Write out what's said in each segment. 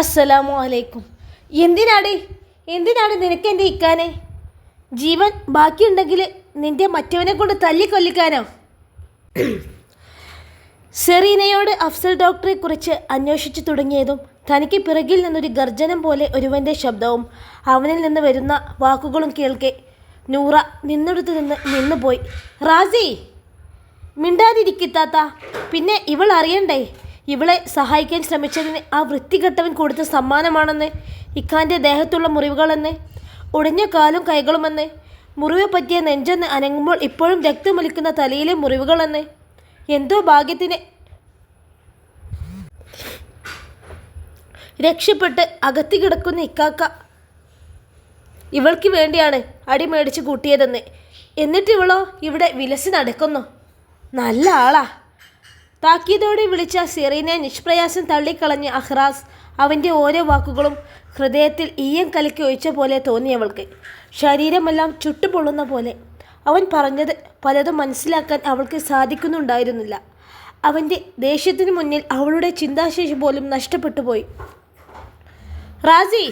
അസ്സലാമു അലൈക്കും. എന്തിനാടി? എന്തിനാണ് നിനക്ക് എന്റെ ഇക്കാനെ ജീവൻ ബാക്കിയുണ്ടെങ്കിൽ നിന്റെ മറ്റവനെ കൊണ്ട് തല്ലിക്കൊല്ലിക്കാനോ? സെറീനയോട് അഫ്സൽ ഡോക്ടറെ കുറിച്ച് അന്വേഷിച്ചു തുടങ്ങിയതും തനിക്ക് പിറകിൽ നിന്നൊരു ഗർജനം പോലെ ഒരുവന്റെ ശബ്ദവും അവനിൽ നിന്ന് വരുന്ന വാക്കുകളും കേൾക്കെ നൂറ നിന്നെടുത്ത് നിന്ന് നിന്നുപോയി. റാസി മിണ്ടാതിരിക്കിത്താത്ത പിന്നെ ഇവൾ അറിയണ്ടേ? ഇവളെ സഹായിക്കാൻ ശ്രമിച്ചതിന് ആ വൃത്തികെട്ടവൻ കൊടുത്ത സമ്മാനമാണെന്ന് ഇക്കാന്റെ ദേഹത്തുള്ള മുറിവുകളെന്ന് ഉടഞ്ഞ കാലും കൈകളുമെന്ന് മുറിവ് പറ്റിയ നെഞ്ചെന്ന് അനങ്ങുമ്പോൾ ഇപ്പോഴും രക്തമൊലിക്കുന്ന തലയിലെ മുറിവുകളെന്ന്. എന്തോ ഭാഗ്യത്തിന് രക്ഷപ്പെട്ട് അകത്തി കിടക്കുന്ന ഇക്കാക്ക ഇവൾക്ക് വേണ്ടിയാണ് അടി മേടിച്ച് കൂട്ടിയതെന്ന്. എന്നിട്ട് ഇവളോ ഇവിടെ വിലസി നടക്കുന്നു നല്ല ആളാ. താക്കീതോടെ വിളിച്ച സിറീനെ നിഷ്പ്രയാസം തള്ളിക്കളഞ്ഞ അഹ്റാസ് അവന്റെ ഓരോ വാക്കുകളും ഹൃദയത്തിൽ ഈയം കലക്കി ഒഴിച്ച പോലെ തോന്നിയവൾക്ക് ശരീരമെല്ലാം ചുട്ടുപൊള്ളുന്ന പോലെ. അവൻ പറഞ്ഞത് പലതും മനസ്സിലാക്കാൻ അവൾക്ക് സാധിക്കുന്നുണ്ടായിരുന്നില്ല. അവന്റെ ദേഷ്യത്തിന് മുന്നിൽ അവളുടെ ചിന്താശേഷി പോലും നഷ്ടപ്പെട്ടു പോയി. റാസി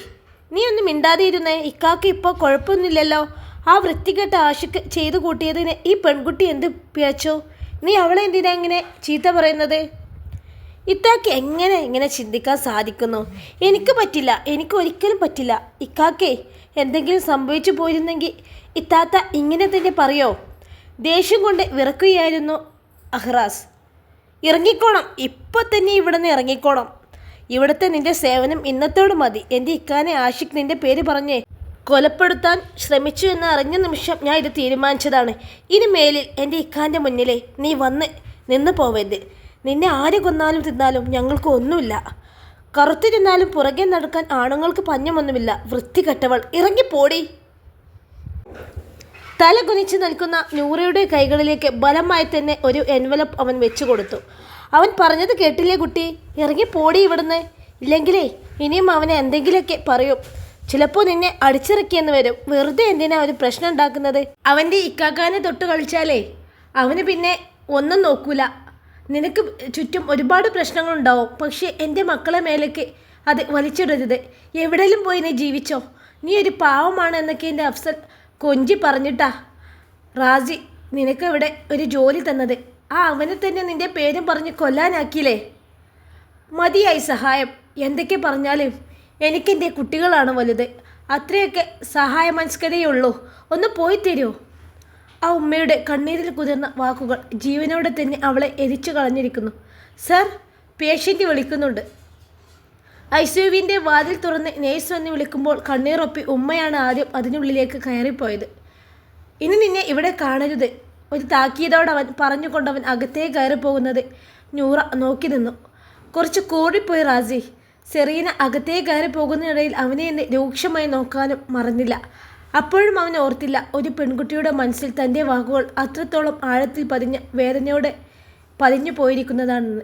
നീ ഒന്ന് മിണ്ടാതിരുന്നേ ഇക്കാക്ക് ഇപ്പോൾ കുഴപ്പമൊന്നുമില്ലല്ലോ. ആ വൃത്തികെട്ട ആശക്ക് ചെയ്തു കൂട്ടിയതിന് ഈ പെൺകുട്ടി എന്ത് പിഴച്ചോ? നീ അവളെ എന്തിനാ ഇങ്ങനെ ചീത്ത പറയുന്നത്? ഇത്താക്ക് എങ്ങനെ ഇങ്ങനെ ചിന്തിക്കാൻ സാധിക്കുന്നു? എനിക്ക് പറ്റില്ല എനിക്ക് ഒരിക്കലും പറ്റില്ല. ഇക്കാക്കേ എന്തെങ്കിലും സംഭവിച്ചു പോയിരുന്നെങ്കിൽ ഇത്താത്ത ഇങ്ങനെ തന്നെ പറയോ? ദേഷ്യം കൊണ്ട് വിറക്കുകയായിരുന്നു അഹ്റാസ്. ഇറങ്ങിക്കോണം ഇപ്പം തന്നെ ഇവിടെ നിന്ന് ഇറങ്ങിക്കോണം. ഇവിടുത്തെ നിന്റെ സേവനം ഇന്നത്തോട് മതി. എന്റെ ഇക്കാനെ ആഷിഖ് നിന്റെ പേര് പറഞ്ഞേ. കൊലപ്പെടുത്താൻ ശ്രമിച്ചു എന്ന് അറിഞ്ഞ നിമിഷം ഞാൻ ഇത് തീരുമാനിച്ചതാണ്. ഇനി മേലിൽ എന്റെ ഇക്കാന്റെ മുന്നിലെ നീ വന്ന് നിന്ന് പോവരുത്. നിന്നെ ആര് കൊന്നാലും തിന്നാലും ഞങ്ങൾക്ക് ഒന്നുമില്ല. കറുത്തിരുന്നാലും പുറകെ നടക്കാൻ ആണുങ്ങൾക്ക് പഞ്ഞമൊന്നുമില്ല. വൃത്തികെട്ടവൾ ഇറങ്ങിപ്പോടി തല കുനിച്ച് നിൽക്കുന്ന നൂറയുടെ കൈകളിലേക്ക് ബലമായി തന്നെ ഒരു എൻവലപ്പ് അവൻ വെച്ചു കൊടുത്തു. അവൻ പറഞ്ഞത് കേട്ടില്ലേ കുട്ടി? ഇറങ്ങി പോടി ഇവിടുന്ന്. ഇല്ലെങ്കിലേ ഇനിയും അവനെ എന്തെങ്കിലുമൊക്കെ പറയും. ചിലപ്പോൾ നിന്നെ അടിച്ചിറക്കിയെന്ന് വരും. വെറുതെ എന്തിനാ ഒരു പ്രശ്നം ഉണ്ടാക്കുന്നത്? അവന്റെ ഇക്കാക്കാനെ തൊട്ട് കളിച്ചാലേ അവന് പിന്നെ ഒന്നും നോക്കൂല. നിനക്ക് ചുറ്റും ഒരുപാട് പ്രശ്നങ്ങളുണ്ടാവും. പക്ഷേ എന്റെ മക്കളെ മേലേക്ക് അത് വലിച്ചിടരുത്. എവിടെയും പോയി നീ ജീവിച്ചോ? നീ ഒരു പാവമാണ് എന്നൊക്കെ എന്റെ അഫ്സൽ കൊഞ്ചി പറഞ്ഞിട്ടാ. റാജി നിനക്ക് ഇവിടെ ഒരു ജോലി തന്നത്. ആ അവനെ തന്നെ നിന്റെ പേരും പറഞ്ഞ് കൊല്ലാനാക്കിയില്ലേ? മതിയായി സഹായം. എന്തൊക്കെ പറഞ്ഞാലും എനിക്കെന്റെ കുട്ടികളാണ് വലുത്. അത്രയൊക്കെ സഹായ മനസ്കരയുള്ളൂ ഒന്ന് പോയി തരുമോ ആ ഉമ്മയുടെ കണ്ണീരിൽ കുതിർന്ന വാക്കുകൾ ജീവനോടെ തന്നെ അവളെ എരിച്ചു കളഞ്ഞിരിക്കുന്നു. സർ പേഷ്യന്റ് വിളിക്കുന്നുണ്ട്. ഐ സിയുവിന്റെ വാതിൽ തുറന്ന് നേഴ്സ് വന്ന് വിളിക്കുമ്പോൾ കണ്ണീറൊപ്പി ഉമ്മയാണ് ആദ്യം അതിനുള്ളിലേക്ക് കയറിപ്പോയത്. ഇനി നിന്നെ ഇവിടെ കാണരുത്. ഒരു താക്കീതോടെ അവൻ പറഞ്ഞുകൊണ്ടവൻ അകത്തേ കയറി പോകുന്നത് നൂറ നോക്കി നിന്നു. കുറച്ച് കൂടിപ്പോയി റാസി. സെറീന അകത്തേ കയറി പോകുന്നതിനിടയിൽ അവനെ എന്നെ രൂക്ഷമായി നോക്കാനും മറന്നില്ല. അപ്പോഴും അവൻ ഓർത്തില്ല ഒരു പെൺകുട്ടിയുടെ മനസ്സിൽ തന്റെ വാക്കുകൾ അത്രത്തോളം ആഴത്തിൽ പതിഞ്ഞ വേദനയോടെ പതിഞ്ഞു പോയിരിക്കുന്നതാണെന്ന്.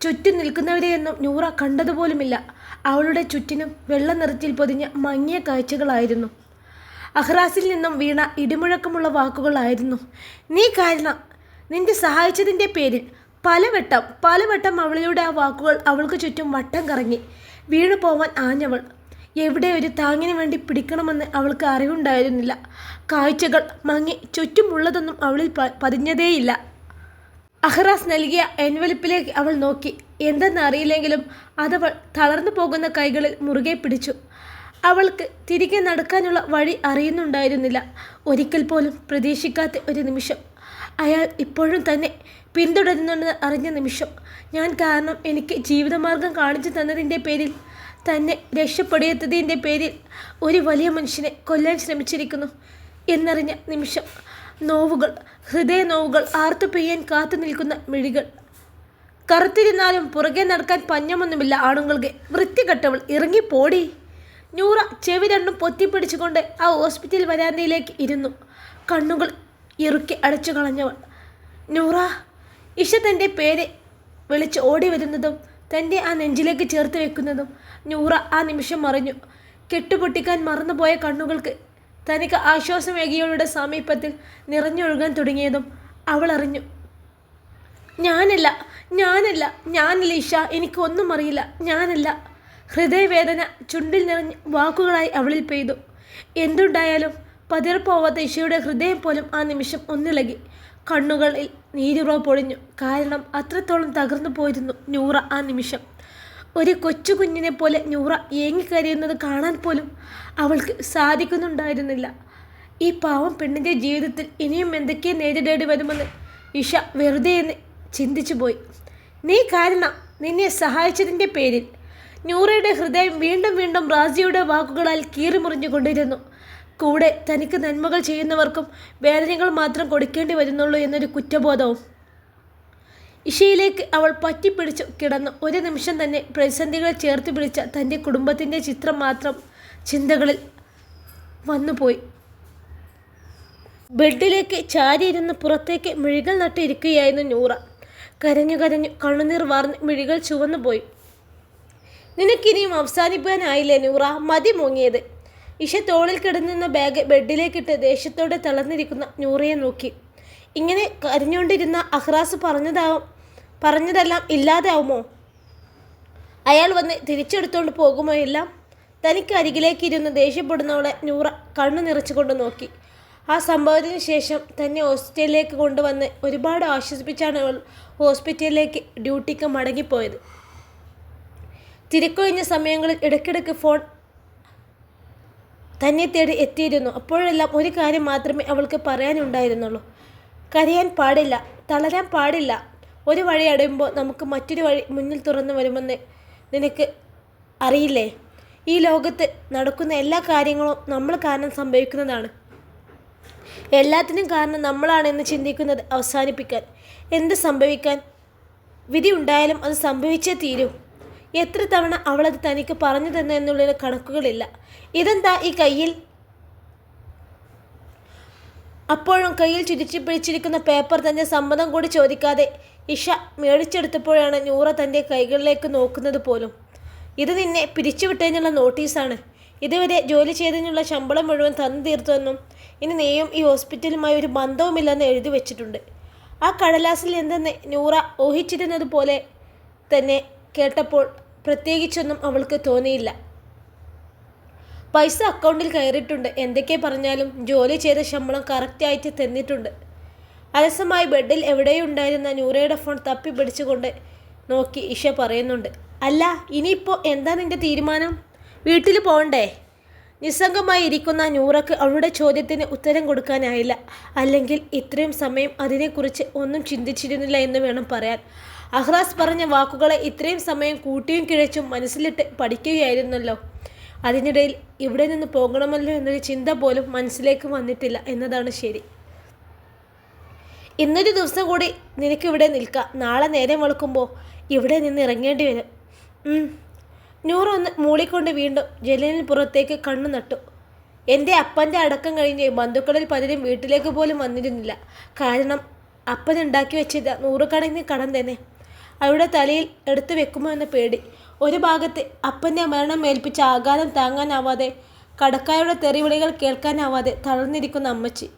ചുറ്റും നിൽക്കുന്നവരെയൊന്നും നൂറ കണ്ടതുപോലുമില്ല. അവളുടെ ചുറ്റിനും വെള്ള നിറത്തിൽ പൊതിഞ്ഞ മങ്ങിയ കാഴ്ചകളായിരുന്നു. അഹ്റാസിൽ നിന്നും വീണ ഇടിമുഴക്കമുള്ള വാക്കുകളായിരുന്നു. നീ കാരണം നിന്റെ സഹായിച്ചതിന്റെ പേരിൽ പലവട്ടം പലവട്ടം അവളിലൂടെ ആ വാക്കുകൾ അവൾക്ക് ചുറ്റും വട്ടം കറങ്ങി. വീണു പോവാൻ ആഞ്ഞവൾ. എവിടെ ഒരു താങ്ങിന് വേണ്ടി പിടിക്കണമെന്ന് അവൾക്ക് അറിവുണ്ടായിരുന്നില്ല. കാഴ്ചകൾ മങ്ങി ചുറ്റുമുള്ളതൊന്നും അവളിൽ പതിഞ്ഞതേയില്ല. അഹ്റാസ് നൽകിയ എൻവലപ്പിലേക്ക് അവൾ നോക്കി. എന്തെന്നറിയില്ലെങ്കിലും അതവൾ തളർന്നു പോകുന്ന കൈകളിൽ മുറുകെ പിടിച്ചു. അവൾക്ക് തിരികെ നടക്കാനുള്ള വഴി അറിയുന്നുണ്ടായിരുന്നില്ല. ഒരിക്കൽ പോലും പ്രതീക്ഷിക്കാത്ത ഒരു നിമിഷം അയാൾ ഇപ്പോഴും തന്നെ പിന്തുടരുന്നുണ്ടെന്ന് അറിഞ്ഞ നിമിഷം. ഞാൻ കാരണം എനിക്ക് ജീവിതമാർഗം കാണിച്ചു തന്നതിന്റെ പേരിൽ തന്നെ രക്ഷപ്പെടുത്തിയതിന്റെ പേരിൽ ഒരു വലിയ മനുഷ്യനെ കൊല്ലാൻ ശ്രമിച്ചിരിക്കുന്നു എന്നറിഞ്ഞ നിമിഷം നോവുകൾ ഹൃദയ നോവുകൾ ആർത്തു പെയ്യാൻ കാത്തു നിൽക്കുന്ന മിഴികൾ. കറുത്തിരുന്നാലും പുറകെ നടക്കാൻ പഞ്ഞമൊന്നുമില്ല ആണുങ്ങൾക്ക്. വൃത്തികെട്ടവൾ ഇറങ്ങിപ്പോടി നൂറ ചെവി രണ്ടും പൊത്തിപ്പിടിച്ചുകൊണ്ട് ആ ഹോസ്പിറ്റൽ വരാന്തയിലേക്ക് ഇരുന്നു. കണ്ണുകൾ ഇറുക്കി അടച്ചു കളഞ്ഞവൾ. നൂറ ഇഷ തന്റെ പേര് വിളിച്ച് ഓടി വരുന്നതും തന്റെ ആ നെഞ്ചിലേക്ക് ചേർത്ത് വെക്കുന്നതും നൂറ ആ നിമിഷം മറിഞ്ഞു കെട്ടുപൊട്ടിക്കാൻ മറന്നുപോയ കണ്ണുകൾക്ക് തനിക്ക് ആശ്വാസമേകിയവളുടെ സമീപത്തിൽ നിറഞ്ഞൊഴുകാൻ തുടങ്ങിയതും അവൾ അറിഞ്ഞു. ഞാനല്ല ഞാനല്ല ഞാനല്ല ഇഷ എനിക്കൊന്നും അറിയില്ല ഞാനല്ല. ഹൃദയവേദന ചുണ്ടിൽ നിറഞ്ഞ് വാക്കുകളായി അവളിൽ പെയ്തു. എന്തുണ്ടായാലും പതിർപ്പോവാത്ത ഇഷയുടെ ഹൃദയം പോലും ആ നിമിഷം ഒന്നിളകി. കണ്ണുകളിൽ നീരുറ പൊളിഞ്ഞു. കാരണം അത്രത്തോളം തകർന്നു പോയിരുന്നു നൂറ ആ നിമിഷം. ഒരു കൊച്ചു കുഞ്ഞിനെ പോലെ നൂറ ഏങ്ങിക്കരയുന്നത് കാണാൻ പോലും അവൾക്ക് സാധിക്കുന്നുണ്ടായിരുന്നില്ല. ഈ പാവം പെണ്ണിന്റെ ജീവിതത്തിൽ ഇനിയും എന്തൊക്കെ നേരിടേണ്ടി വരുമെന്ന് ഇഷ വെറുതെ എന്ന് ചിന്തിച്ചു പോയി. നീ കാരണം നിന്നെ സഹായിച്ചതിന്റെ പേരിൽ. നൂറയുടെ ഹൃദയം വീണ്ടും വീണ്ടും റാസിയുടെ വാക്കുകളാൽ കീറിമുറിഞ്ഞുകൊണ്ടിരുന്നു. കൂടെ തനിക്ക് നന്മകൾ ചെയ്യുന്നവർക്കും വേദനകൾ മാത്രം കൊടുക്കേണ്ടി വരുന്നുള്ളൂ എന്നൊരു കുറ്റബോധവും. ഇഷയിലേക്ക് അവൾ പറ്റിപ്പിടിച്ചു കിടന്നു. ഒരു നിമിഷം തന്നെ പ്രതിസന്ധികളെ ചേർത്ത് പിടിച്ച തന്റെ കുടുംബത്തിന്റെ ചിത്രം മാത്രം ചിന്തകളിൽ വന്നുപോയി. ബെഡിലേക്ക് ചാരിയിരുന്ന് പുറത്തേക്ക് മിഴികൾ നട്ടിരിക്കുകയായിരുന്നു നൂറ. കരഞ്ഞു കരഞ്ഞു കണ്ണുനീർ വാർന്ന് മിഴികൾ ചുവന്നുപോയി. നിനക്കിനിയും അവസാനിപ്പാനായില്ലേ നൂറ? മതി മുങ്ങിയത്. ഇഷ തോളിൽ കിടന്നിരുന്ന ബാഗ് ബെഡിലേക്കിട്ട് ദേഷ്യത്തോടെ തളർന്നിരിക്കുന്ന നൂറയെ നോക്കി. ഇങ്ങനെ കരഞ്ഞുകൊണ്ടിരുന്ന അഹ്റാസ് പറഞ്ഞതാവും പറഞ്ഞതെല്ലാം ഇല്ലാതാവുമോ? അയാൾ വന്ന് തിരിച്ചെടുത്തുകൊണ്ട് പോകുമോ എല്ലാം? തനിക്ക് അരികിലേക്ക് ഇരുന്ന് ദേഷ്യപ്പെടുന്നവളെ നൂറ കണ്ണു നിറച്ചുകൊണ്ട് നോക്കി. ആ സംഭവത്തിന് ശേഷം തന്നെ ഹോസ്പിറ്റലിലേക്ക് കൊണ്ടുവന്ന് ഒരുപാട് ആശ്വസിപ്പിച്ചാണ് അവൾ ഹോസ്പിറ്റലിലേക്ക് ഡ്യൂട്ടിക്ക് മടങ്ങിപ്പോയത്. തിരക്കൊഴിഞ്ഞ സമയങ്ങളിൽ ഇടയ്ക്കിടയ്ക്ക് ഫോൺ തന്നെ തേടി എത്തിയിരുന്നു. അപ്പോഴെല്ലാം ഒരു കാര്യം മാത്രമേ അവൾക്ക് പറയാനുണ്ടായിരുന്നുള്ളൂ. കരയാൻ പാടില്ല തളരാൻ പാടില്ല. ഒരു വഴി അടയുമ്പോൾ നമുക്ക് മറ്റൊരു വഴി മുന്നിൽ തുറന്നു വരുമെന്ന് നിനക്ക് അറിയില്ലേ? ഈ ലോകത്ത് നടക്കുന്ന എല്ലാ കാര്യങ്ങളും നമ്മൾ കാരണം സംഭവിക്കുന്നതാണ്. എല്ലാത്തിനും കാരണം നമ്മളാണെന്ന് ചിന്തിക്കുന്നത് അവസാനിപ്പിക്കാൻ. എന്ത് സംഭവിക്കാൻ വിധി ഉണ്ടായാലും അത് സംഭവിച്ചേ തീരൂ. എത്ര തവണ അവളത് തനിക്ക് പറഞ്ഞു തന്നെ എന്നുള്ള കണക്കുകളില്ല. ഇതെന്താ ഈ കയ്യിൽ? അപ്പോഴും കയ്യിൽ ചുരുച്ചി പിടിച്ചിരിക്കുന്ന പേപ്പർ തന്നെ സമ്മതം കൂടി ചോദിക്കാതെ ഇഷ മേടിച്ചെടുത്തപ്പോഴാണ് നൂറ തന്റെ കൈകളിലേക്ക് നോക്കുന്നത് പോലും. ഇത് നിന്നെ പിരിച്ചുവിട്ടതിനുള്ള നോട്ടീസാണ്. ഇതുവരെ ജോലി ചെയ്തതിനുള്ള ശമ്പളം മുഴുവൻ തന്നു തീർത്തുവെന്നും ഇനി നീയും ഈ ഹോസ്പിറ്റലുമായി ഒരു ബന്ധവുമില്ലെന്ന് എഴുതി വെച്ചിട്ടുണ്ട്. ആ കടലാസിൽ എന്തെന്ന് നൂറ ഊഹിച്ചിരുന്നത് പോലെ തന്നെ കേട്ടപ്പോൾ പ്രത്യേകിച്ചൊന്നും അവൾക്ക് തോന്നിയില്ല. പൈസ അക്കൗണ്ടിൽ കയറിയിട്ടുണ്ട്. എന്തൊക്കെ പറഞ്ഞാലും ജോലി ചെയ്ത ശമ്പളം കറക്റ്റായിട്ട് തന്നിട്ടുണ്ട്. അലസമായി ബെഡിൽ എവിടെയുണ്ടായിരുന്ന നൂറയുടെ ഫോൺ തപ്പി പിടിച്ചുകൊണ്ട് നോക്കി ഇഷ പറയുന്നുണ്ട്. അല്ല ഇനിയിപ്പോൾ എന്താ നിന്റെ തീരുമാനം? വീട്ടിൽ പോകണ്ടേ നിസ്സംഗമായി ഇരിക്കുന്ന നൂറക്ക് അവളുടെ ചോദ്യത്തിന് ഉത്തരം കൊടുക്കാനായില്ല. അല്ലെങ്കിൽ ഇത്രയും സമയം അതിനെക്കുറിച്ച് ഒന്നും ചിന്തിച്ചിരുന്നില്ല എന്ന് വേണം പറയാൻ. അഹ്റാസ് പറഞ്ഞ വാക്കുകളെ ഇത്രയും സമയം കൂട്ടിയും കിഴച്ചും മനസ്സിലിട്ട് പഠിക്കുകയായിരുന്നല്ലോ. അതിനിടയിൽ ഇവിടെ നിന്ന് പോകണമല്ലോ എന്നൊരു ചിന്ത പോലും മനസ്സിലേക്ക് വന്നിട്ടില്ല എന്നതാണ് ശരി. ഇന്നൊരു ദിവസം കൂടി നിനക്കിവിടെ നിൽക്കാം. നാളെ നേരെ വെളുക്കുമ്പോൾ ഇവിടെ നിന്ന് ഇറങ്ങേണ്ടി വരും. നൂറൊന്ന് മൂളിക്കൊണ്ട് വീണ്ടും ജലീലിന് പുറത്തേക്ക് കണ്ണു നട്ടു. എന്റെ അപ്പന്റെ അടക്കം കഴിഞ്ഞ് ബന്ധുക്കളിൽ പലരും വീട്ടിലേക്ക് പോലും വന്നിരുന്നില്ല. കാരണം അപ്പൻ ഉണ്ടാക്കി വെച്ചത് നൂറുകണക്കിന് കടം തന്നെ. അവരുടെ തലയിൽ എടുത്തു വെക്കുമോ എന്ന പേടി. ഒരു ഭാഗത്ത് അപ്പന്റെ മരണം ഏൽപ്പിച്ച ആഘാതം താങ്ങാനാവാതെ കടക്കാരുടെ തെറിവിളികൾ കേൾക്കാനാവാതെ തളർന്നിരിക്കുന്ന അമ്മച്ചി.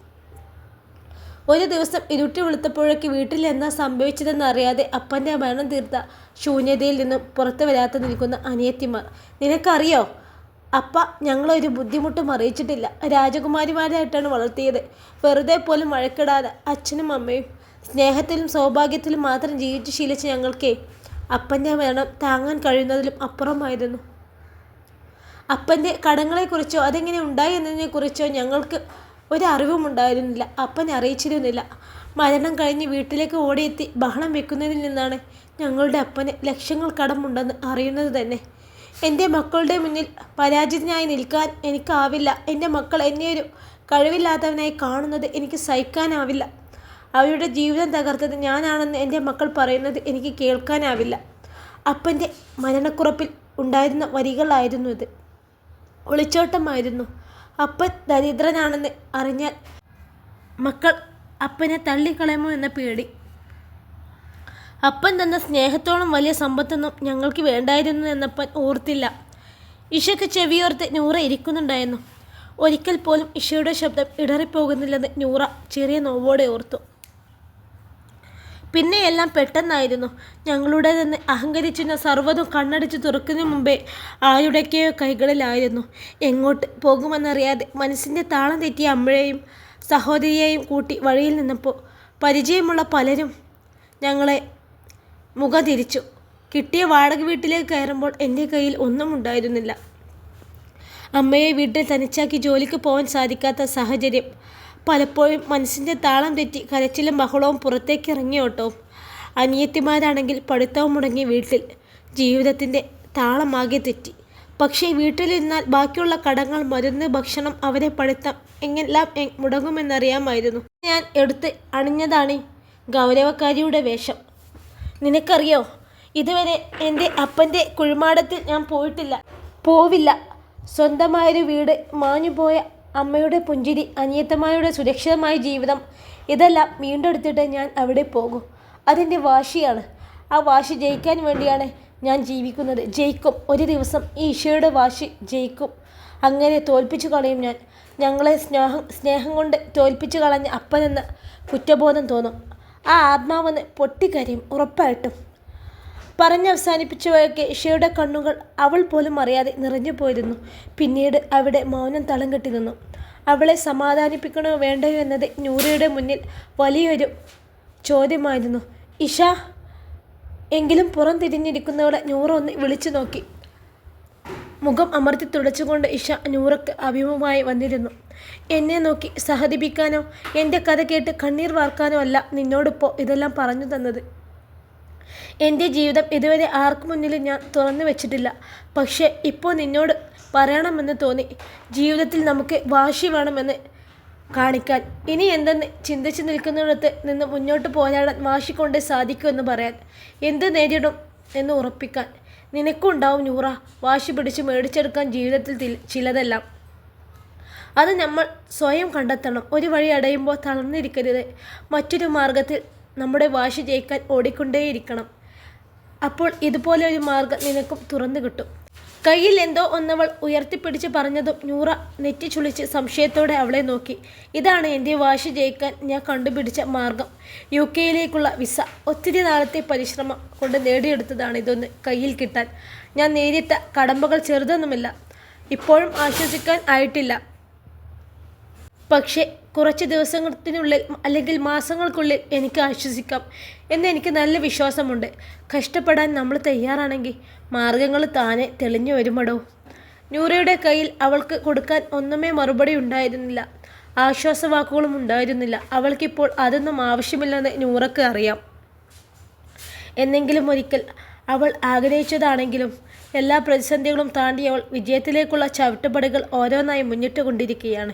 ഒരു ദിവസം ഇരുട്ടി വെളുത്തപ്പോഴേക്ക് വീട്ടിൽ എന്താ സംഭവിച്ചതെന്ന് അറിയാതെ അപ്പന്റെ മരണം തീർത്ത ശൂന്യതയിൽ നിന്നും പുറത്തു വരാത്ത നിൽക്കുന്ന അനിയത്തിമാർ. നിനക്കറിയോ? അപ്പ ഞങ്ങളൊരു ബുദ്ധിമുട്ടും അറിയിച്ചിട്ടില്ല. രാജകുമാരിമാരായിട്ടാണ് വളർത്തിയത്. വെറുതെ പോലും വഴക്കിടാതെ അച്ഛനും അമ്മയും സ്നേഹത്തിലും സൗഭാഗ്യത്തിലും മാത്രം ജീവിച്ച് ശീലിച്ച ഞങ്ങൾക്ക് അപ്പന്റെ മരണം താങ്ങാൻ കഴിയുന്നതിലും അപ്പുറമായിരുന്നു. അപ്പന്റെ കടങ്ങളെക്കുറിച്ചോ അതെങ്ങനെ ഉണ്ടായി എന്നതിനെക്കുറിച്ചോ ഞങ്ങൾക്ക് ഒരറിവും ഉണ്ടായിരുന്നില്ല അപ്പൻ അറിയിച്ചിരുന്നില്ല. മരണം കഴിഞ്ഞ് വീട്ടിലേക്ക് ഓടിയെത്തി ബഹളം വെക്കുന്നതിൽ നിന്നാണ് ഞങ്ങളുടെ അപ്പന് ലക്ഷങ്ങൾ കടമുണ്ടെന്ന് അറിയുന്നത് തന്നെ. എന്റെ മക്കളുടെ മുന്നിൽ പരാജിതനായി നിൽക്കാൻ എനിക്കാവില്ല. എന്റെ മക്കൾ എന്നെ ഒരു കഴിവില്ലാത്തവനായി കാണുന്നത് എനിക്ക് സഹിക്കാനാവില്ല. അവരുടെ ജീവിതം തകർത്തത് ഞാനാണെന്ന് എന്റെ മക്കൾ പറയുന്നത് എനിക്ക് കേൾക്കാനാവില്ല. അപ്പന്റെ മരണക്കുറപ്പിൽ ഉണ്ടായിരുന്ന വരികളായിരുന്നു ഇത്. ഒളിച്ചോട്ടമായിരുന്നു. അപ്പൻ ദരിദ്രനാണെന്ന് അറിഞ്ഞാൽ മക്കൾ അപ്പനെ തള്ളിക്കളയുമോ എന്ന പേടി. അപ്പൻ തന്ന സ്നേഹത്തോളം വലിയ സമ്പത്തൊന്നും ഞങ്ങൾക്ക് വേണ്ടായിരുന്നു എന്നപ്പൻ ഓർത്തില്ല. ഇഷയ്ക്ക് ചെവിയോർത്ത് നൂറ ഇരിക്കുന്നുണ്ടായിരുന്നു. ഒരിക്കൽ പോലും ഇഷയുടെ ശബ്ദം ഇടറിപ്പോകുന്നില്ലെന്ന് നൂറ ചെറിയ നോവോടെ ഓർത്തു. പിന്നെ എല്ലാം പെട്ടെന്നായിരുന്നു. ഞങ്ങളുടെ തന്നെ അഹങ്കരിച്ചിരുന്ന സർവതും കണ്ണടിച്ച് തുറക്കുന്നതിന് മുമ്പേ ആരുടെയൊക്കെയോ കൈകളിലായിരുന്നു. എങ്ങോട്ട് പോകുമെന്നറിയാതെ മനസ്സിന്റെ താളം തെറ്റിയ അമ്മയെയും സഹോദരിയെയും കൂട്ടി വഴിയിൽ നിന്നപ്പോൾ പരിചയമുള്ള പലരും ഞങ്ങളെ മുഖം തിരിച്ചു കിട്ടിയ വാടക വീട്ടിലേക്ക് കയറുമ്പോൾ എന്റെ കയ്യിൽ ഒന്നും ഉണ്ടായിരുന്നില്ല. അമ്മയെ വീട്ടിൽ തനിച്ചാക്കി ജോലിക്ക് പോകാൻ സാധിക്കാത്ത സാഹചര്യം പലപ്പോഴും മനസ്സിന്റെ താളം തെറ്റി കരച്ചിലും ബഹളവും പുറത്തേക്ക് ഇറങ്ങിയോട്ടോ അനിയത്തിമാരാണെങ്കിൽ പഠിത്തവും മുടങ്ങി വീട്ടിൽ ജീവിതത്തിന്റെ താളമാകെ തെറ്റി. പക്ഷേ വീട്ടിലിരുന്നാൽ ബാക്കിയുള്ള കടങ്ങൾ മരുന്ന് ഭക്ഷണം അവരെ പഠിത്തം എങ്ങെല്ലാം മുടങ്ങുമെന്നറിയാമായിരുന്നു. ഞാൻ എടുത്ത് അണിഞ്ഞതാണ് ഗൗരവക്കാരിയുടെ വേഷം. നിനക്കറിയോ? ഇതുവരെ എന്റെ അപ്പന്റെ കുഴിമാടത്തിൽ ഞാൻ പോയിട്ടില്ല. പോവില്ല. സ്വന്തമായൊരു വീട് മാഞ്ഞുപോയ അമ്മയുടെ പുഞ്ചിരി അനിയത്തമായുടെ സുരക്ഷിതമായ ജീവിതം ഇതെല്ലാം വീണ്ടെടുത്തിട്ട് ഞാൻ അവിടെ പോകും. അതെന്റെ വാശിയാണ്. ആ വാശി ജയിക്കാൻ വേണ്ടിയാണ് ഞാൻ ജീവിക്കുന്നത്. ജയിക്കും. ഒരു ദിവസം ഈ ഈശോയുടെ വാശി ജയിക്കും. അങ്ങനെ തോൽപ്പിച്ചു കളയും ഞാൻ. ഞങ്ങളെ സ്നേഹം സ്നേഹം കൊണ്ട് തോൽപ്പിച്ചു കളഞ്ഞ അപ്പനെന്ന് കുറ്റബോധം തോന്നും. ആ ആത്മാവെന്ന് പൊട്ടിക്കരയും ഉറപ്പായിട്ടും. പറഞ്ഞവസാനിപ്പിച്ചവയൊക്കെ ഇഷയുടെ കണ്ണുകൾ അവൾ പോലും അറിയാതെ നിറഞ്ഞു പോയിരുന്നു. പിന്നീട് അവിടെ മൗനം തളം കെട്ടി നിന്നു. അവളെ സമാധാനിപ്പിക്കണോ വേണ്ടയോ എന്നത് നൂറയുടെ മുന്നിൽ വലിയൊരു ചോദ്യമായിരുന്നു. ഇഷ എങ്കിലും പുറം തിരിഞ്ഞിരിക്കുന്നവളെ നൂറ ഒന്ന് വിളിച്ചു നോക്കി. മുഖം അമർത്തി തുടച്ചുകൊണ്ട് ഇഷ നൂറക്ക് അഭിമുഖമായി വന്നിരുന്നു. എന്നെ നോക്കി സഹതിപ്പിക്കാനോ എന്റെ കഥ കേട്ട് കണ്ണീർ വാർക്കാനോ അല്ല നിന്നോടിപ്പോൾ ഇതെല്ലാം പറഞ്ഞു തന്നത്. എന്റെ ജീവിതം ഇതുവരെ ആർക്കു മുന്നിലും ഞാൻ തുറന്നു വെച്ചിട്ടില്ല. പക്ഷേ ഇപ്പോൾ നിന്നോട് പറയണമെന്ന് തോന്നി. ജീവിതത്തിൽ നമുക്ക് വാശി വേണമെന്ന് കാണിക്കാൻ. ഇനി എന്തെന്ന് ചിന്തിച്ച് നിൽക്കുന്നിടത്ത് നിന്ന് മുന്നോട്ട് പോരാടാൻ വാശി കൊണ്ട് സാധിക്കുമെന്ന് പറയാൻ. എന്ത് നേരിടും എന്ന് ഉറപ്പിക്കാൻ. നിനക്കുണ്ടാവും നൂറ. വാശി പിടിച്ച് മേടിച്ചെടുക്കാൻ ജീവിതത്തിൽ ചിലതെല്ലാം. അത് നമ്മൾ സ്വയം കണ്ടെത്തണം. ഒരു വഴി അടയുമ്പോൾ തളർന്നിരിക്കരുത്. മറ്റൊരു മാർഗത്തിൽ നമ്മുടെ വാശി ജയിക്കാൻ ഓടിക്കൊണ്ടേയിരിക്കണം. അപ്പോൾ ഇതുപോലെ ഒരു മാർഗം നിനക്കും തുറന്നു കിട്ടും. കയ്യിൽ എന്തോ ഒന്നവൾ ഉയർത്തിപ്പിടിച്ച് പറഞ്ഞതും നൂറ നെറ്റി ചുളിച്ച് സംശയത്തോടെ അവളെ നോക്കി. ഇതാണ് എന്റെ വാശി ജയിക്കാൻ ഞാൻ കണ്ടുപിടിച്ച മാർഗം. യു കെയിലേക്കുള്ള വിസ. ഒത്തിരി നാളത്തെ പരിശ്രമം കൊണ്ട് നേടിയെടുത്തതാണ് ഇതൊന്ന് കയ്യിൽ കിട്ടാൻ. ഞാൻ നേരിട്ട കടമ്പകൾ ചെറുതൊന്നുമില്ല. ഇപ്പോഴും ആശ്വസിക്കാൻ ആയിട്ടില്ല. പക്ഷേ കുറച്ച് ദിവസത്തിനുള്ളിൽ അല്ലെങ്കിൽ മാസങ്ങൾക്കുള്ളിൽ എനിക്ക് ആശ്വസിക്കാം എന്ന് എനിക്ക് നല്ല വിശ്വാസമുണ്ട്. കഷ്ടപ്പെടാൻ നമ്മൾ തയ്യാറാണെങ്കിൽ മാർഗങ്ങൾ താനെ തെളിഞ്ഞു വരുമടോ? നൂറയുടെ കയ്യിൽ അവൾക്ക് കൊടുക്കാൻ ഒന്നുമേ മറുപടി ഉണ്ടായിരുന്നില്ല. ആശ്വാസവാക്കുകളും ഉണ്ടായിരുന്നില്ല. അവൾക്കിപ്പോൾ അതൊന്നും ആവശ്യമില്ലെന്ന് നൂറക്ക് അറിയാം. എന്നെങ്കിലും ഒരിക്കൽ അവൾ ആഗ്രഹിച്ചതാണെങ്കിലും എല്ലാ പ്രതിസന്ധികളും താണ്ടി അവൾ വിജയത്തിലേക്കുള്ള ചവിട്ടുപടികൾ ഓരോന്നായി മുന്നിട്ട് കൊണ്ടിരിക്കുകയാണ്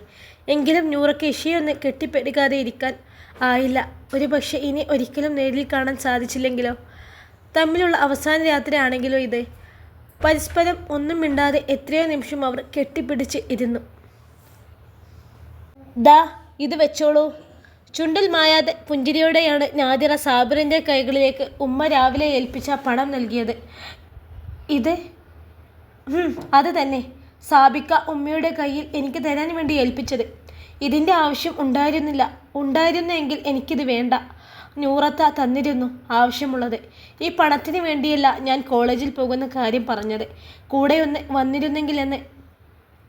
എങ്കിലും നൂറയ്ക്ക് ഇഷയൊന്ന് കെട്ടിപ്പിടിക്കാതെ ഇരിക്കാൻ ആയില്ല. ഒരു പക്ഷേ ഇനി ഒരിക്കലും നേരിൽ കാണാൻ സാധിച്ചില്ലെങ്കിലോ? തമ്മിലുള്ള അവസാന രാത്രിയാണെങ്കിലോ ഇത്? പരസ്പരം ഒന്നും മിണ്ടാതെ എത്രയോ നിമിഷം അവർ കെട്ടിപ്പിടിച്ച് ഇരുന്നു. ദാ ഇത് വെച്ചോളൂ. ചുണ്ടിൽ മായാതെ പുഞ്ചിരിയോടെയാണ് നാദിറ സാബിറിന്റെ കൈകളിലേക്ക് ഉമ്മ രാവിലെ ഏൽപ്പിച്ച പണം നൽകിയത്. ഇത്? അത് തന്നെ. സാബിക്ക ഉമ്മയുടെ കയ്യിൽ എനിക്ക് തരാൻ വേണ്ടി ഏൽപ്പിച്ചത്. ഇതിന്റെ ആവശ്യം ഉണ്ടായിരുന്നില്ല. ഉണ്ടായിരുന്നെങ്കിൽ എനിക്കിത് വേണ്ട. നൂറത്ത തന്നിരുന്നു ആവശ്യമുള്ളത്. ഈ പണത്തിന് വേണ്ടിയല്ല ഞാൻ കോളേജിൽ പോകുന്ന കാര്യം പറഞ്ഞത്. കൂടെ ഒന്ന് വന്നിരുന്നെങ്കിൽ എന്ന്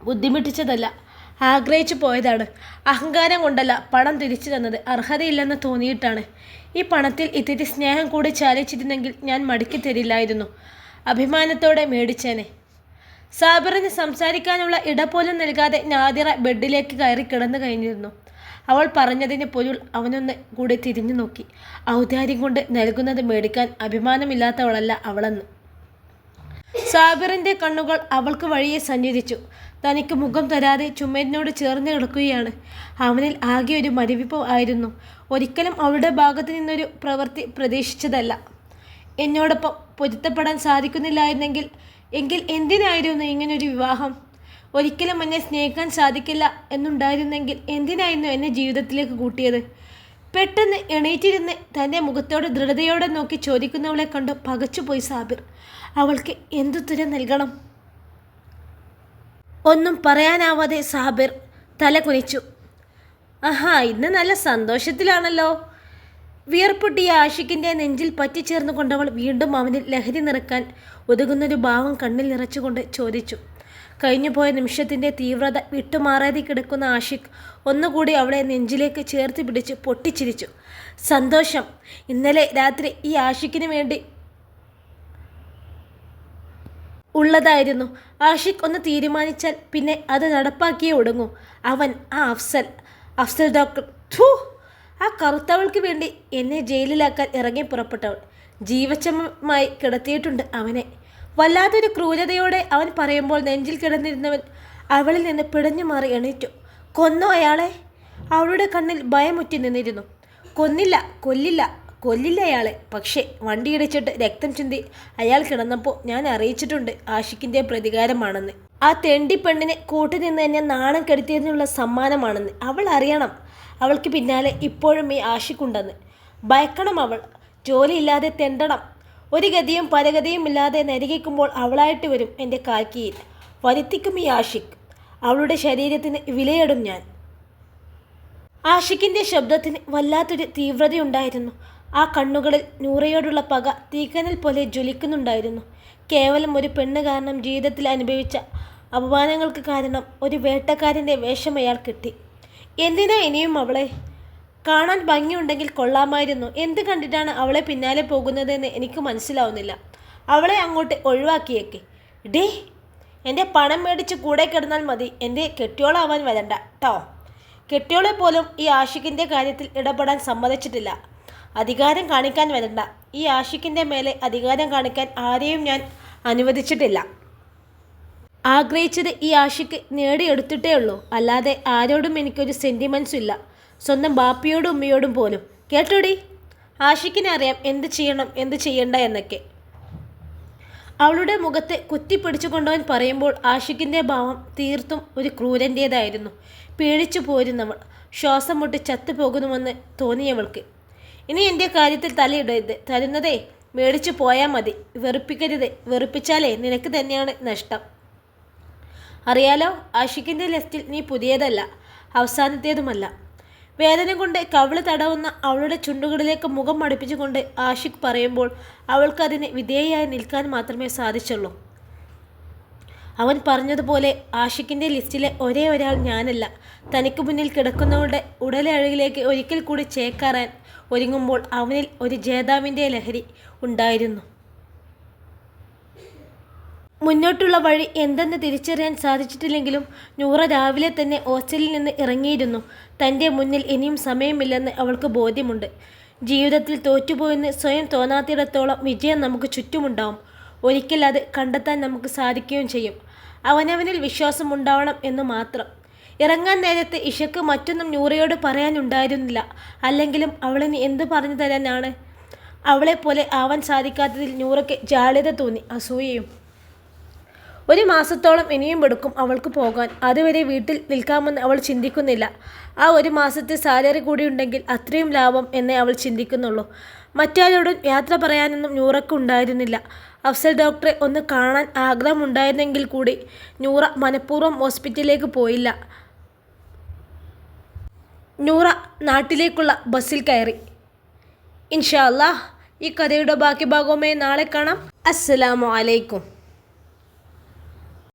ബുദ്ധിമുട്ടിച്ചതല്ല. ആഗ്രഹിച്ചു പോയതാണ്. അഹങ്കാരം കൊണ്ടല്ല പണം തിരിച്ചു തന്നത്. അർഹതയില്ലെന്ന് തോന്നിയിട്ടാണ്. ഈ പണത്തിൽ ഇത്തിരി സ്നേഹം കൂടി ചാലിച്ചിരുന്നെങ്കിൽ ഞാൻ മടക്കി തരില്ലായിരുന്നു. അഭിമാനത്തോടെ മേടിച്ചേനെ. സാബിറിന് സംസാരിക്കാനുള്ള ഇട പോലും നൽകാതെ നാദിറ ബെഡിലേക്ക് കയറി കിടന്നു കഴിഞ്ഞിരുന്നു. അവൾ പറഞ്ഞതിന് പൊരുൾ അവനൊന്ന് കൂടി തിരിഞ്ഞു നോക്കി. ഔദാര്യം കൊണ്ട് നൽകുന്നത് മേടിക്കാൻ അഭിമാനമില്ലാത്തവളല്ല അവളെന്ന്. സാബിറിന്റെ കണ്ണുകൾ അവൾക്ക് വഴിയെ സഞ്ചരിച്ചു. തനിക്ക് മുഖം തരാതെ ചുമരിനോട് ചേർന്ന് കിടക്കുകയാണ്. അവനിൽ ആകെ ഒരു മരവിപ്പ് ആയിരുന്നു. ഒരിക്കലും അവളുടെ ഭാഗത്ത് നിന്നൊരു പ്രവൃത്തി പ്രതീക്ഷിച്ചതല്ല. എന്നോടൊപ്പം പൊരുത്തപ്പെടാൻ സാധിക്കുന്നില്ലായിരുന്നെങ്കിൽ എങ്കിൽ എന്തിനായിരുന്നു ഇങ്ങനൊരു വിവാഹം? ഒരിക്കലും എന്നെ സ്നേഹിക്കാൻ സാധിക്കില്ല എന്നുണ്ടായിരുന്നെങ്കിൽ എന്തിനായിരുന്നു എന്നെ ജീവിതത്തിലേക്ക് കൂട്ടിയത്? പെട്ടെന്ന് എണീറ്റിരുന്ന് തന്റെ മുഖത്തോട് ദൃഢതയോടെ നോക്കി ചോദിക്കുന്നവളെ കണ്ട് പകച്ചുപോയി സാബിർ. അവൾക്ക് എന്തുത്തരം നൽകണം? ഒന്നും പറയാനാവാതെ സാബിർ തല കുനിച്ചു. ആഹാ ഇന്ന് നല്ല സന്തോഷത്തിലാണല്ലോ. വിയർപ്പൊട്ടിയ ആഷിക്കിന്റെ നെഞ്ചിൽ പറ്റിച്ചേർന്നു കൊണ്ടവൾ വീണ്ടും അവനിൽ ലഹരി നിറക്കാൻ ഒതുങ്ങുന്നൊരു ഭാവം കണ്ണിൽ നിറച്ചുകൊണ്ട് ചോദിച്ചു. കഴിഞ്ഞുപോയ നിമിഷത്തിന്റെ തീവ്രത വിട്ടുമാറാതെ കിടക്കുന്ന ആഷിഖ് ഒന്നുകൂടി അവളെ നെഞ്ചിലേക്ക് ചേർത്ത് പിടിച്ച് പൊട്ടിച്ചിരിച്ചു. സന്തോഷം. ഇന്നലെ രാത്രി ഈ ആഷിക്കിന് വേണ്ടി ഉള്ളതായിരുന്നു. ആഷിഖ് ഒന്ന് തീരുമാനിച്ചാൽ പിന്നെ അത് നടപ്പാക്കിയേ ഒടുങ്ങൂ. അവൻ ആ അഫ്സൽ അഫ്സൽ ഡോക്ടർ. ഥൂ ആ കറുത്തവൾക്ക് വേണ്ടി എന്നെ ജയിലിലാക്കാൻ ഇറങ്ങി പുറപ്പെട്ടവൾ. ജീവച്ചമമായി കിടത്തിയിട്ടുണ്ട് അവനെ. വല്ലാത്തൊരു ക്രൂരതയോടെ അവൻ പറയുമ്പോൾ നെഞ്ചിൽ കിടന്നിരുന്നവൻ അവളിൽ നിന്ന് പിടഞ്ഞു മാറി എണീറ്റു. കൊന്നോ അയാളെ? അവളുടെ കണ്ണിൽ ഭയമുറ്റി നിന്നിരുന്നു. കൊന്നില്ല കൊല്ലില്ല കൊല്ലില്ല അയാളെ. പക്ഷേ വണ്ടിയിടിച്ചിട്ട് രക്തം ചിന്തി അയാൾ കിടന്നപ്പോൾ ഞാൻ അറിയിച്ചിട്ടുണ്ട് ആഷിക്കിന്റെ പ്രതികാരമാണെന്ന്. ആ തെണ്ടി പെണ്ണിനെ കൂട്ടുനിന്ന് എന്നെ നാണം കെടുത്തിയതിനുള്ള സമ്മാനമാണെന്ന് അവൾ അറിയണം. അവൾക്ക് പിന്നാലെ ഇപ്പോഴും ഈ ആഷിക്കുണ്ടെന്ന് ഭയക്കണം അവൾ. ജോലിയില്ലാതെ തെണ്ടണം. ഒരു ഗതിയും പരഗതിയും ഇല്ലാതെ നരികിക്കുമ്പോൾ അവളായിട്ട് വരും എന്റെ കാക്കിയിൽ. വരുത്തിക്കും ഈ ആഷിഖ് അവളുടെ ശരീരത്തിന് വിലയിടും ഞാൻ. ആഷിക്കിന്റെ ശബ്ദത്തിന് വല്ലാത്തൊരു തീവ്രതയുണ്ടായിരുന്നു. ആ കണ്ണുകളിൽ നൂറയോടുള്ള പക തീക്കനൽ പോലെ ജ്വലിക്കുന്നുണ്ടായിരുന്നു. കേവലം ഒരു പെണ്ണ് കാരണം ജീവിതത്തിൽ അനുഭവിച്ച അപമാനങ്ങൾക്ക് കാരണം ഒരു വേട്ടക്കാരന്റെ വേഷം അയാൾ കിട്ടി. എന്തിനാ ഇനിയും അവളെ? കാണാൻ ഭംഗിയുണ്ടെങ്കിൽ കൊള്ളാമായിരുന്നു. എന്ത് കണ്ടിട്ടാണ് അവളെ പിന്നാലെ പോകുന്നതെന്ന് എനിക്ക് മനസ്സിലാവുന്നില്ല. അവളെ അങ്ങോട്ട് ഒഴിവാക്കിയേക്ക്. ഡേ എന്റെ പണം മേടിച്ച് കൂടെ കിടന്നാൽ മതി. എന്റെ കെട്ടിയോളാവാൻ വരണ്ട കേട്ടോ കെട്ടിയോളെ പോലും ഈ ആഷിക്കിന്റെ കാര്യത്തിൽ ഇടപെടാൻ സമ്മതിച്ചിട്ടില്ല. അധികാരം കാണിക്കാൻ വരണ്ട. ഈ ആഷിക്കിന്റെ മേലെ അധികാരം കാണിക്കാൻ ആരെയും ഞാൻ അനുവദിച്ചിട്ടില്ല. ആഗ്രഹിച്ചത് ഈ ആശയ്ക്ക് നേടിയെടുത്തിട്ടേ ഉള്ളൂ. അല്ലാതെ ആരോടും എനിക്കൊരു സെന്റിമെൻസും ഇല്ല. സ്വന്തം ബാപ്പിയോടും ഉമ്മയോടും പോലും. കേട്ടോടി? ആഷിക്കിനെ അറിയാം എന്ത് ചെയ്യണം എന്ത് ചെയ്യണ്ട എന്നൊക്കെ. അവളുടെ മുഖത്തെ കുത്തിപ്പിടിച്ചുകൊണ്ടവൻ പറയുമ്പോൾ ആഷിക്കിന്റെ ഭാവം തീർത്തും ഒരു ക്രൂരന്റേതായിരുന്നു. പേടിച്ചു പോരുന്നവൾ. ശ്വാസം മുട്ടി ചത്തുപോകുന്നുവെന്ന് തോന്നിയവൾക്ക്. ഇനി എന്റെ കാര്യത്തിൽ തലയിടരുത്. തരുന്നതേ മേടിച്ചു പോയാൽ മതി. വെറുപ്പിക്കരുത്. വെറുപ്പിച്ചാലേ നിനക്ക് തന്നെയാണ് നഷ്ടം. അറിയാലോ ആഷിക്കിന്റെ ലിസ്റ്റിൽ നീ പുതിയതല്ല അവസാനത്തേതുമല്ല. വേദന കൊണ്ട് കവിൾ തടവുന്ന അവളുടെ ചുണ്ടുകളിലേക്ക് മുഖം മടിപ്പിച്ചുകൊണ്ട് ആഷിഖ് പറയുമ്പോൾ അവൾക്കതിന് വിധേയയായി നിൽക്കാൻ മാത്രമേ സാധിച്ചുള്ളൂ. അവൻ പറഞ്ഞതുപോലെ ആഷിക്കിന്റെ ലിസ്റ്റിലെ ഒരേ ഒരാൾ ഞാനല്ല. തനിക്ക് മുന്നിൽ കിടക്കുന്നവരുടെ ഉടലഴകിലേക്ക് ഒരിക്കൽ കൂടി ചേക്കാറാൻ ഒരുങ്ങുമ്പോൾ അവനിൽ ഒരു ജേതാവിന്റെ ലഹരി ഉണ്ടായിരുന്നു. മുന്നോട്ടുള്ള വഴി എന്തെന്ന് തിരിച്ചറിയാൻ സാധിച്ചിട്ടില്ലെങ്കിലും നൂറ രാവിലെ തന്നെ ഹോസ്റ്റലിൽ നിന്ന് ഇറങ്ങിയിരുന്നു. തന്റെ മുന്നിൽ ഇനിയും സമയമില്ലെന്ന് അവൾക്ക് ബോധ്യമുണ്ട്. ജീവിതത്തിൽ തോറ്റുപോയെന്ന് സ്വയം തോന്നാത്തിടത്തോളം വിജയം നമുക്ക് ചുറ്റുമുണ്ടാവും. ഒരിക്കൽ അത് കണ്ടെത്താൻ നമുക്ക് സാധിക്കുകയും ചെയ്യും. അവനവനിൽ വിശ്വാസമുണ്ടാവണം എന്ന് മാത്രം. ഇറങ്ങാൻ നേരത്ത് ഇഷക്ക് മറ്റൊന്നും നൂറയോട് പറയാനുണ്ടായിരുന്നില്ല. അല്ലെങ്കിലും അവളിന് എന്ത് പറഞ്ഞു തരാനാണ്? അവളെപ്പോലെ ആവാൻ സാധിക്കാത്തതിൽ നൂറയ്ക്ക് ജാള്യത തോന്നി അസൂയയും. ഒരു മാസത്തോളം ഇനിയും എടുക്കും അവൾക്ക് പോകാൻ. അതുവരെ വീട്ടിൽ നിൽക്കാമെന്ന് അവൾ ചിന്തിക്കുന്നില്ല. ആ ഒരു മാസത്തെ സാലറി കൂടി ഉണ്ടെങ്കിൽ അത്രയും ലാഭം എന്നേ അവൾ ചിന്തിക്കുന്നുള്ളൂ. മറ്റാരോടും യാത്ര പറയാനൊന്നും നൂറയ്ക്ക് ഉണ്ടായിരുന്നില്ല. അഫ്സൽ ഡോക്ടറെ ഒന്ന് കാണാൻ ആഗ്രഹമുണ്ടായിരുന്നെങ്കിൽ കൂടി നൂറ മനഃപൂർവം ഹോസ്പിറ്റലിലേക്ക് പോയില്ല. നൂറ നാട്ടിലേക്കുള്ള ബസ്സിൽ കയറി. ഇൻഷാ ഈ കഥയുടെ ബാക്കി ഭാഗവുമായി നാളെ കാണാം. അസ്സലാമു അലൈക്കും.